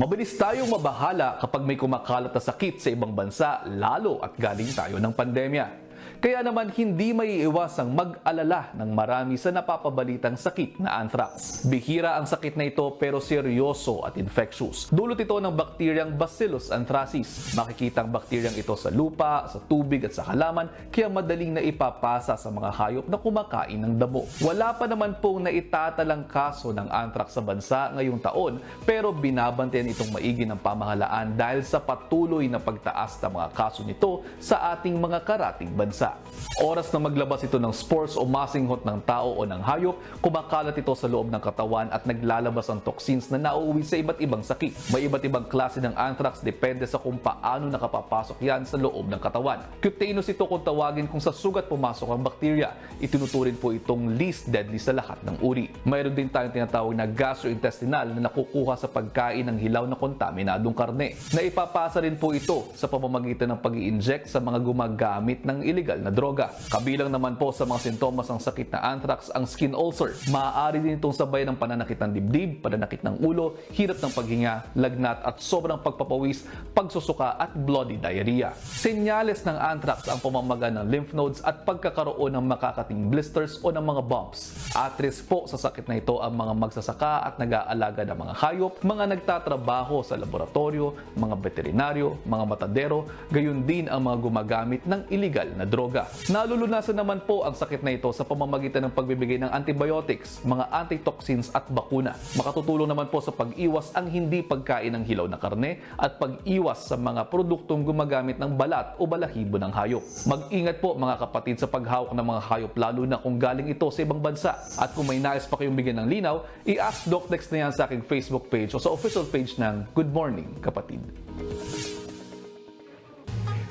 Mabilis tayong mabahala kapag may kumakalat na sakit sa ibang bansa, lalo at galing tayo ng pandemya. Kaya naman hindi may iwasang mag-alala ng marami sa napapabalitang sakit na anthrax. Bihira ang sakit na ito pero seryoso at infectious. Dulot ito ng bakteryang Bacillus anthracis. Makikita ang bakteryang ito sa lupa, sa tubig at sa halaman kaya madaling na ipapasa sa mga hayop na kumakain ng damo. Wala pa naman pong naitatalang kaso ng anthrax sa bansa ngayong taon pero binabantayan itong maigi ng pamahalaan dahil sa patuloy na pagtaas ng mga kaso nito sa ating mga karating bansa. Oras na maglabas ito ng spores o masinghot ng tao o ng hayop, kumakalat ito sa loob ng katawan at naglalabas ang toxins na nauuwi sa iba't ibang sakit. May iba't ibang klase ng anthrax depende sa kung paano nakapapasok yan sa loob ng katawan. Cutaneous ito kung tawagin kung sa sugat pumasok ang bakterya. Itinuturin po itong least deadly sa lahat ng uri. Mayroon din tayong tinatawag na gastrointestinal na nakukuha sa pagkain ng hilaw na kontaminadong karne. Naipapasa rin po ito sa pamamagitan ng pag inject sa mga gumagamit ng illegal na droga. Kabilang naman po sa mga sintomas ng sakit na anthrax ang skin ulcer. Maaari din itong sabay ng pananakit ng dibdib, pananakit ng ulo, hirap ng paghinga, lagnat at sobrang pagpapawis, pagsusuka at bloody diarrhea. Senyales ng anthrax ang pamamaga ng lymph nodes at pagkakaroon ng makakating blisters o ng mga bumps. At risk po sa sakit na ito ang mga magsasaka at nag-aalaga ng mga hayop, mga nagtatrabaho sa laboratorio, mga veterinaryo, mga matadero, gayon din ang mga gumagamit ng illegal na droga. Nalulunasan naman po ang sakit na ito sa pamamagitan ng pagbibigay ng antibiotics, mga antitoxins at bakuna. Makatutulong naman po sa pag-iwas ang hindi pagkain ng hilaw na karne at pag-iwas sa mga produktong gumagamit ng balat o balahibo ng hayop. Mag-ingat po mga kapatid sa paghawak ng mga hayop lalo na kung galing ito sa ibang bansa. At kung may nais pa kayong bigyan ng linaw, i-ask Doctex na yan sa aking Facebook page o sa official page ng Good Morning Kapatid.